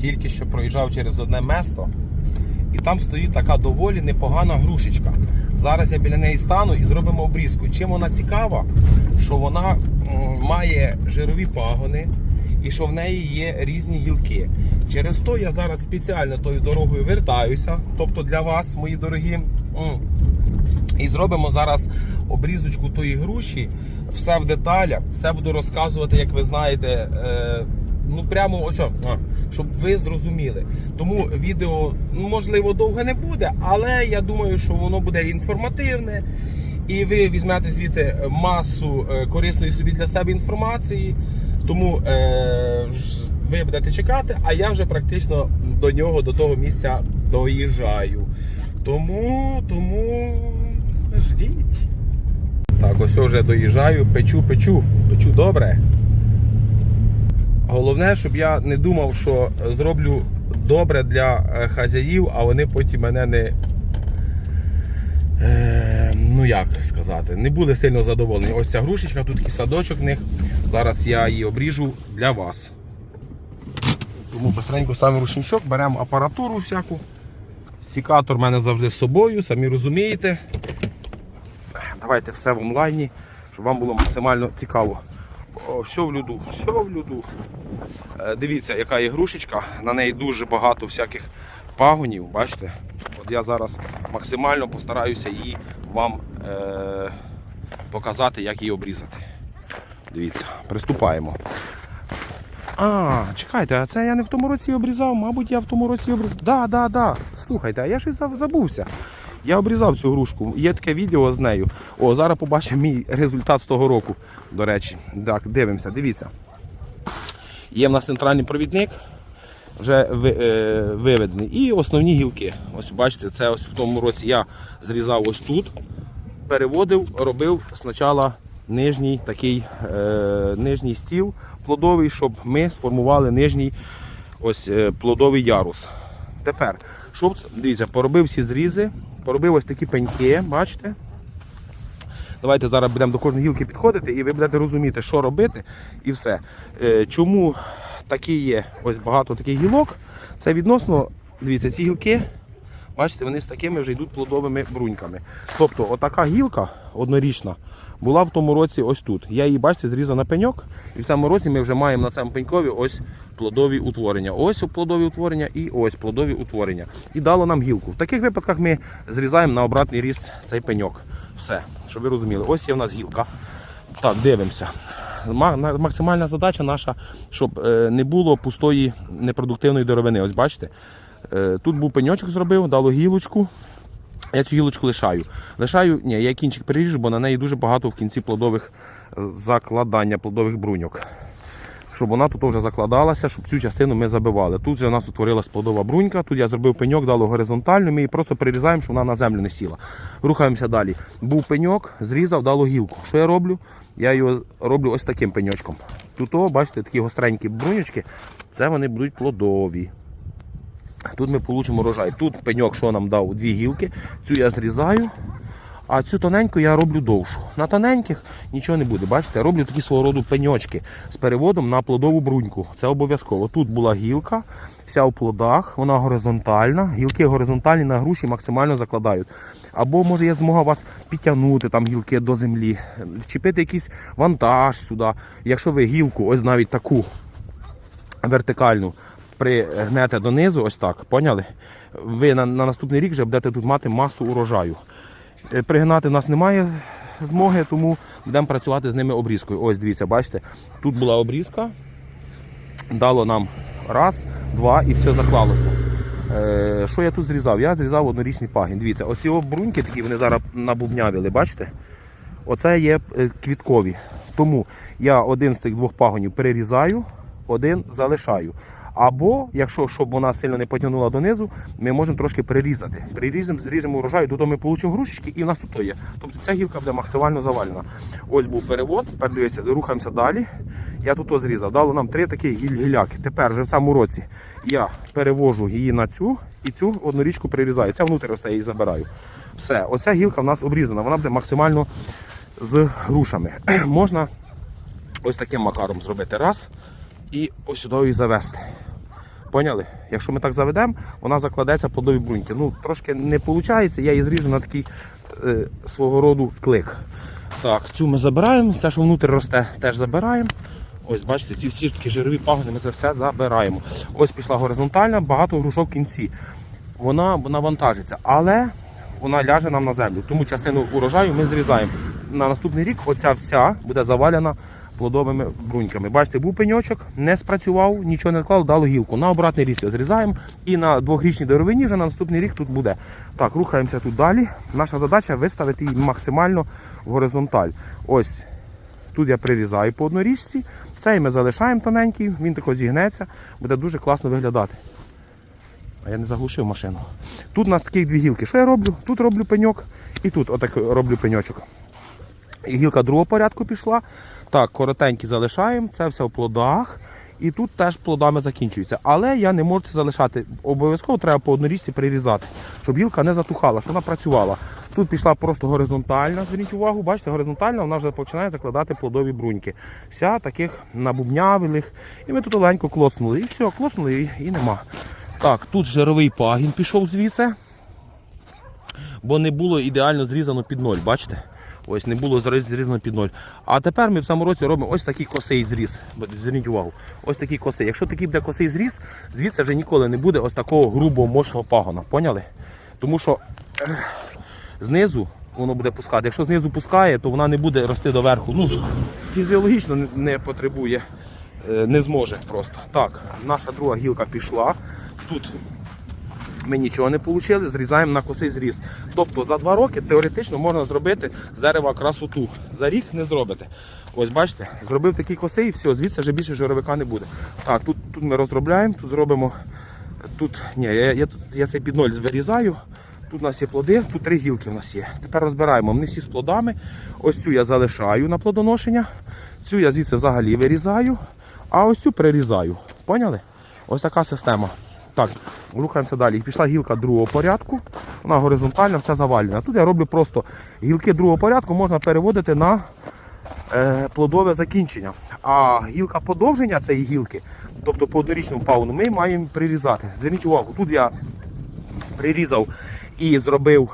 тільки що проїжджав через одне место, і там стоїть така доволі непогана грушечка. Зараз я біля неї стану і зробимо обрізку. Чим вона цікава, що вона має жирові пагони і що в неї є різні гілки. Через то я зараз спеціально тою дорогою вертаюся. Тобто для вас, мої дорогі. і зробимо зараз обрізочку тої груші, все в деталях, все буду розказувати, як ви знаєте. Е, ну прямо ось, о, щоб ви зрозуміли. Тому відео ну, можливо довге не буде, але я думаю, що воно буде інформативне. І ви візьмете звідти масу е, корисної собі для себе інформації. Тому е, ви будете чекати, а я вже практично до нього, до того місця доїжджаю. Тому, тому ждіть. Так, ось вже доїжджаю, печу, печу, печу добре. Головне, щоб я не думав, що зроблю добре для е, хазяїв, а вони потім мене не. Е, ну як сказати, не були сильно задоволені. Ось ця грушечка, тут і садочок в них. Зараз я її обріжу для вас. Тому быстренько ставимо рушничок, беремо апаратуру всяку. Сікатор в мене завжди з собою, самі розумієте. Давайте все в онлайні, щоб вам було максимально цікаво. О, все в люду, все в люду. Е, Дивіться, яка є грушечка, на неї дуже багато всяких пагонів, бачите? От я зараз максимально постараюся її вам е- показати, як її обрізати. Дивіться, приступаємо. А, чекайте, а це я не в тому році обрізав, мабуть, я в тому році обрізав. Да, да, да. Слухайте, а я щось заб- забувся. Я обрізав цю грушку. Є таке відео з нею. О, зараз побачимо мій результат з того року. До речі. Так, дивимося, дивіться. Є в нас центральний провідник, вже е, виведений. І основні гілки. Ось бачите, це ось в тому році я зрізав ось тут, переводив, робив спочатку нижній такий е, нижній стіл плодовий, щоб ми сформували нижній ось е, плодовий ярус. Тепер, щоб дивіться, поробив всі зрізи, поробив ось такі пеньки, бачите? Давайте зараз будемо до кожної гілки підходити і ви будете розуміти, що робити і все. Е, Чому такі є ось багато таких гілок? Це відносно, дивіться, ці гілки, бачите, вони з такими вже йдуть плодовими бруньками. Тобто, отака гілка однорічна була в тому році ось тут. Я її, бачите, зрізав на пеньок, і в цьому році ми вже маємо на цьому пенькові ось плодові утворення. Ось плодові утворення і ось плодові утворення. І дало нам гілку. В таких випадках ми зрізаємо на обратний ріст цей пеньок. Все, щоб ви розуміли. Ось є в нас гілка. Так, дивимося. Максимальна задача наша, щоб е, не було пустої непродуктивної деревини. Ось бачите. Е, Тут був пеньочок зробив, дало гілочку. Я цю гілочку лишаю. Лишаю, ні, я кінчик переріжу, бо на неї дуже багато в кінці плодових е, закладання, плодових бруньок. Щоб вона тут вже закладалася, щоб цю частину ми забивали. Тут вже у нас утворилась плодова брунька, тут я зробив пеньок, дало горизонтально, ми її просто перерізаємо, щоб вона на землю не сіла. Рухаємося далі. Був пеньок, зрізав, дало гілку. Що я роблю? Я його роблю ось таким пеньочком. Тут, бачите, такі гостренькі бруньочки, це вони будуть плодові. Тут ми получимо урожай. Тут пеньок, що нам дав дві гілки, цю я зрізаю, а цю тоненьку я роблю довшу. На тоненьких нічого не буде. Бачите, я роблю такі свого роду пеньочки з переводом на плодову бруньку. Це обов'язково. Тут була гілка, вся в плодах, вона горизонтальна. Гілки горизонтальні на груші максимально закладають. Або може я змогу вас підтягнути там гілки до землі, вчепити якийсь вантаж сюди. Якщо ви гілку, ось навіть таку вертикальну пригнете донизу, ось так, поняли? Ви на, на наступний рік вже будете тут мати масу урожаю. Е, Пригнати в нас немає змоги, тому будемо працювати з ними обрізкою. Ось дивіться, бачите, тут була обрізка, дало нам раз, два і все заклалося. Е, що я тут зрізав? Я зрізав однорічний пагін. Дивіться, оці бруньки такі вони зараз набубнявили, бачите? Оце є е, квіткові. Тому я один з тих двох пагонів перерізаю, один залишаю. Або, якщо щоб вона сильно не потягнула донизу, ми можемо трошки перерізати. Переріземо, зріжемо урожай, тут ми отримаємо грушечки і в нас тут є. Тобто ця гілка буде максимально завалена. Ось був перевод, тепер дивіться, рухаємося далі. Я тут зрізав. Дало нам три такі гіль- гіляки. Тепер вже в цьому році я перевожу її на цю і цю однорічку перерізаю. Ця внутрі росте, я її забираю. Все, оця гілка в нас обрізана, вона буде максимально з грушами. Можна ось таким макаром зробити раз і ось сюди її завести. Поняли? Якщо ми так заведемо, вона закладеться плодові бруньки. Ну, трошки не виходить, я її зріжу на такий е, свого роду клик. Так, цю ми забираємо, це, що внутрі росте, теж забираємо. Ось, бачите, ці всі такі жирові пагони, ми це все забираємо. Ось пішла горизонтальна, багато грушок в кінці. Вона навантажиться, але вона ляже нам на землю. Тому частину урожаю ми зрізаємо. На наступний рік оця вся буде завалена плодовими бруньками. Бачите, був пеньочок, не спрацював, нічого не вклав, дало гілку. На обратний ріст його зрізаємо. І на двохрічній деревині вже на наступний рік тут буде. Так, рухаємося тут далі. Наша задача виставити її максимально в горизонталь. Ось Тут я прирізаю по однорічці, цей ми залишаємо тоненький, він тако зігнеться, буде дуже класно виглядати. А я не заглушив машину. Тут у нас такі дві гілки. Що я роблю? Тут роблю пеньок і тут отак роблю пеньочок. Гілка другого порядку пішла. Так, коротенькі залишаємо, це все в плодах. І тут теж плодами закінчується. Але я не можу це залишати. Обов'язково треба по однорічці прирізати, щоб гілка не затухала, щоб вона працювала. Тут пішла просто горизонтальна, зверніть увагу, бачите, горизонтальна, вона вже починає закладати плодові бруньки. Вся таких набубнявилих. І ми тут легенько клоцнули. І все, клоцнули і, і нема. Так, тут жировий пагін пішов звідси, бо не було ідеально зрізано під ноль, бачите? Ось не було зрізано під ноль. А тепер ми в цьому році робимо ось такий косий зріз. Зверніть увагу, ось такий косий. Якщо такий буде косий зріз, звідси вже ніколи не буде ось такого грубого мощного пагона. Поняли? Тому що знизу воно буде пускати. Якщо знизу пускає, то вона не буде рости доверху. Ну, фізіологічно не- потребує, е, не зможе просто. Так, наша друга гілка пішла. Тут ми нічого не отримали, зрізаємо на косий зріз. Тобто за два роки теоретично можна зробити з дерева красоту. За рік не зробите. Ось бачите, зробив такий косий і все, звідси вже більше жировика не буде. Так, тут, тут ми розробляємо, тут зробимо. Тут, ні, я, я, я цей під ноль вирізаю. Тут у нас є плоди, тут три гілки у нас є. Тепер розбираємо. Вони всі з плодами. Ось цю я залишаю на плодоношення. Цю я звідси взагалі вирізаю, а ось цю перерізаю. Поняли? Ось така система. Так, рухаємося далі. Пішла гілка другого порядку, вона горизонтальна, все завалена. Тут я роблю просто гілки другого порядку можна переводити на е, плодове закінчення. А гілка подовження цієї гілки, тобто по однорічному пауну, ми маємо прирізати. Зверніть увагу, тут я прирізав і зробив,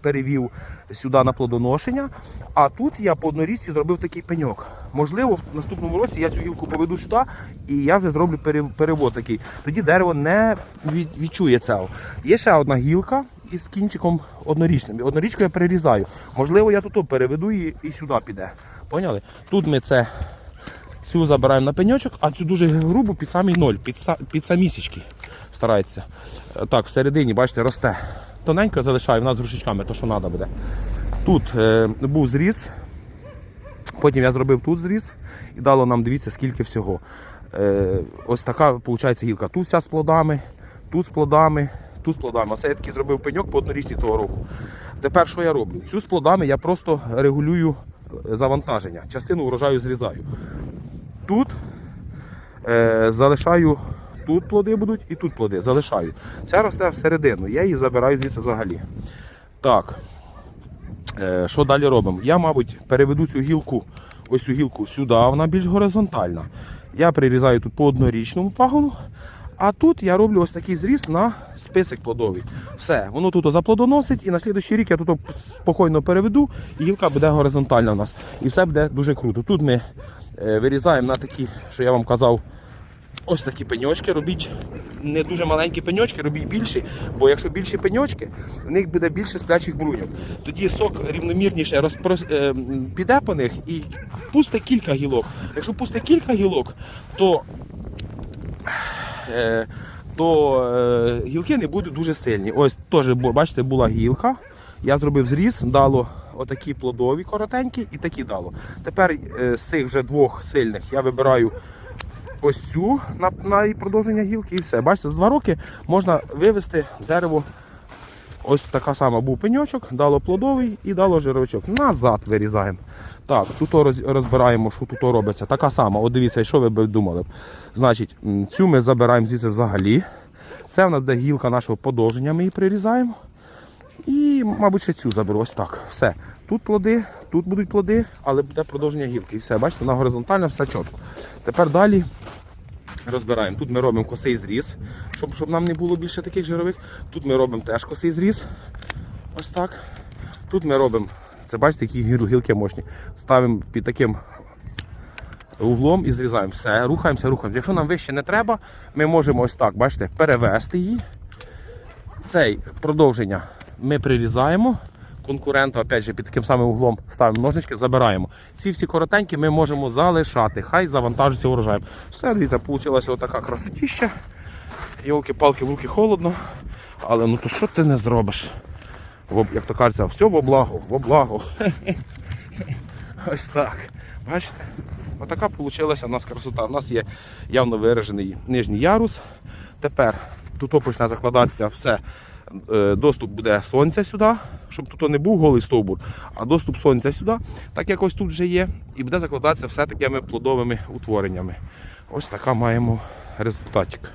перевів сюди на плодоношення, а тут я по однорічці зробив такий пеньок. Можливо, в наступному році я цю гілку поведу сюди і я вже зроблю перевод такий. Тоді дерево не відчує цього. Є ще одна гілка із кінчиком однорічним. Однорічку я перерізаю. Можливо, я тут переведу і, і сюди піде. Поняли? Тут ми це Цю забираємо на пеньочок, а цю дуже грубу під самий ноль, під, під самісічки старається. Е, Так, всередині, бачите, росте. Тоненько залишаю, в нас з рушичками, то що треба буде. Тут е, був зріз, потім я зробив тут зріз і дало нам, дивіться, скільки всього. Е, ось така виходить гілка. Тут вся з плодами, тут з плодами, тут з плодами. Оце я такий зробив пеньок по однорічній того року. Тепер що я роблю? Цю з плодами я просто регулюю е, завантаження. Частину урожаю зрізаю. Тут е, залишаю, тут плоди будуть і тут плоди залишаю. Ця росте всередину, я її забираю звідси взагалі. Так. Е, що далі робимо? Я, мабуть, переведу цю гілку, ось цю гілку сюди, вона більш горизонтальна. Я прирізаю тут по однорічному пагону, а тут я роблю ось такий зріз на список плодовий. Все, воно тут заплодоносить, і на слідуючий рік я тут спокійно переведу, і гілка буде горизонтальна у нас. І все буде дуже круто. Тут ми е, вирізаємо на такі, що я вам казав, Ось такі пеньочки робіть не дуже маленькі пеньочки, робіть більші, бо якщо більші пеньочки, в них буде більше сплячих бруньок. Тоді сок рівномірніше розпрос... е, піде по них і пусте кілька гілок. Якщо пусте кілька гілок, то, е, то е, гілки не будуть дуже сильні. Ось теж, бачите, була гілка. Я зробив зріз, дало отакі плодові коротенькі і такі дало. Тепер з цих вже двох сильних я вибираю ось цю на, на її продовження гілки і все. Бачите, за два роки можна вивести дерево. Ось така сама був пеньочок, дало плодовий і дало жировичок. Назад вирізаємо. Так, тут розбираємо, що тут робиться. Така сама. От дивіться, що ви б думали. Значить, цю ми забираємо звідси взагалі. Це в нас де гілка нашого подовження, ми її прирізаємо. І, мабуть, ще цю заберу. Ось так. Все. Тут плоди, тут будуть плоди, але буде продовження гілки. І все, бачите, вона горизонтальна, все чітко. Тепер далі розбираємо. Тут ми робимо косий зріз, щоб, щоб нам не було більше таких жирових. Тут ми робимо теж косий зріз. Ось так. Тут ми робимо, це бачите, які гілки мощні. Ставимо під таким углом і зрізаємо. Все, рухаємося, рухаємося. Якщо нам вище не треба, ми можемо ось так, бачите, перевести її. Цей продовження ми прирізаємо. Конкурента, опять же, під таким самим углом ставимо ножнички, забираємо. Ці всі коротенькі ми можемо залишати. Хай завантажується урожаєм. Все, дивіться, вийшла отака красотіща. Йолки-палки, в руки холодно. Але ну то що ти не зробиш? Як то кажеться, все в облагу, в облагу. Ось так. Бачите? Отака вийшла у нас красота. У нас є явно виражений нижній ярус. Тепер тут почне закладатися все. Е, Доступ буде сонця сюди, щоб тут не був голий стовбур, а доступ сонця сюди, так як ось тут вже є, і буде закладатися все такими плодовими утвореннями. Ось така маємо результатик.